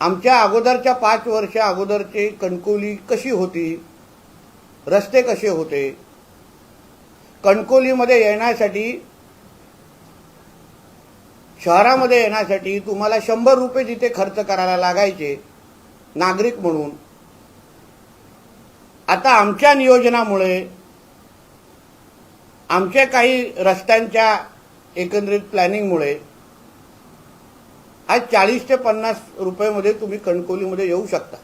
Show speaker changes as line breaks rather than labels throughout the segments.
आमच्या अगोदरच्या पाच वर्ष अगोदरची कणकोली कशी होती? रस्ते कसे होते? कणकोलीमध्ये येण्यासाठी शहरामध्ये येण्यासाठी तुम्हाला शंभर रुपये तिथे खर्च करायला लागायचे नागरिक म्हणून. आता आमच्या नियोजनामुळे आमच्या काही रस्त्यांच्या एकंदरीत प्लॅनिंगमुळे आज चाळीस ते पन्नास रुपयेमध्ये तुम्ही कणकोलीमध्ये येऊ शकता.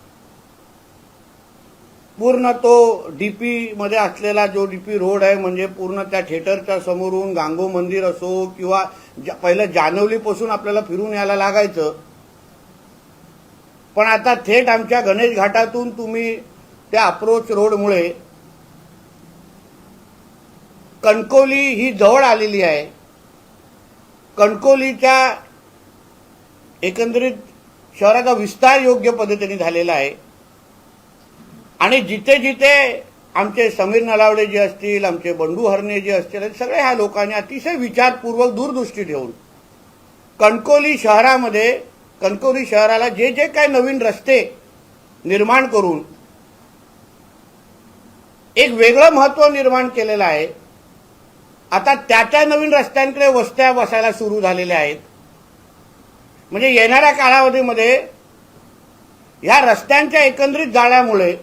पूर्ण तो डीपी मध्ये असलेला जो डीपी रोड आहे म्हणजे पूर्ण त्या थिएटरच्या समोरून गांगो मंदिर असो किंवा जा, पहिलं जानवलीपासून आपल्याला फिरून यायला लागायचं. पण आता थेट आमच्या गणेश घाटातून तुम्ही त्या अप्रोच रोडमुळे कणकोली ही जवळ आलेली आहे. कणकोलीच्या एकंदरीत शहराचा विस्तार योग्य पद्धतीने झालेला आहे. आणि जिथे जिथे आमचे समीर नलावडे जे असतील आमचे बंडू हरणे जे असतील सगळे ह्या लोकांनी अतिशय विचारपूर्वक दूरदृष्टी ठेवून कणकोली शहरामध्ये कणकोली शहराला जे जे काही नवीन रस्ते निर्माण करून एक वेगळं महत्त्व निर्माण केलेलं आहे. आता त्या त्या नवीन रस्त्यांकडे वस्त्या बसायला सुरू झालेल्या आहेत. म्हणजे येणाऱ्या कालावधीमध्ये ह्या रस्त्यांच्या एकंदरीत जाळ्यामुळे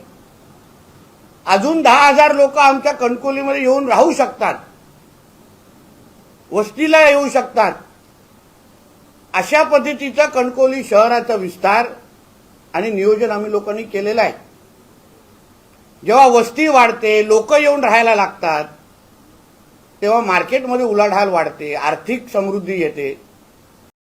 अजून दहा हजार लोक आमच्या कणकोलीमध्ये येऊन राहू शकतात. वस्तीला येऊ शकतात. अशा पद्धतीचा कणकोली शहराचा विस्तार आणि नियोजन आम्ही लोकांनी केलेलं आहे. जेव्हा वस्ती वाढते लोक येऊन राहायला लागतात तेव्हा मार्केटमध्ये उलाढाल वाढते आर्थिक समृद्धी येते.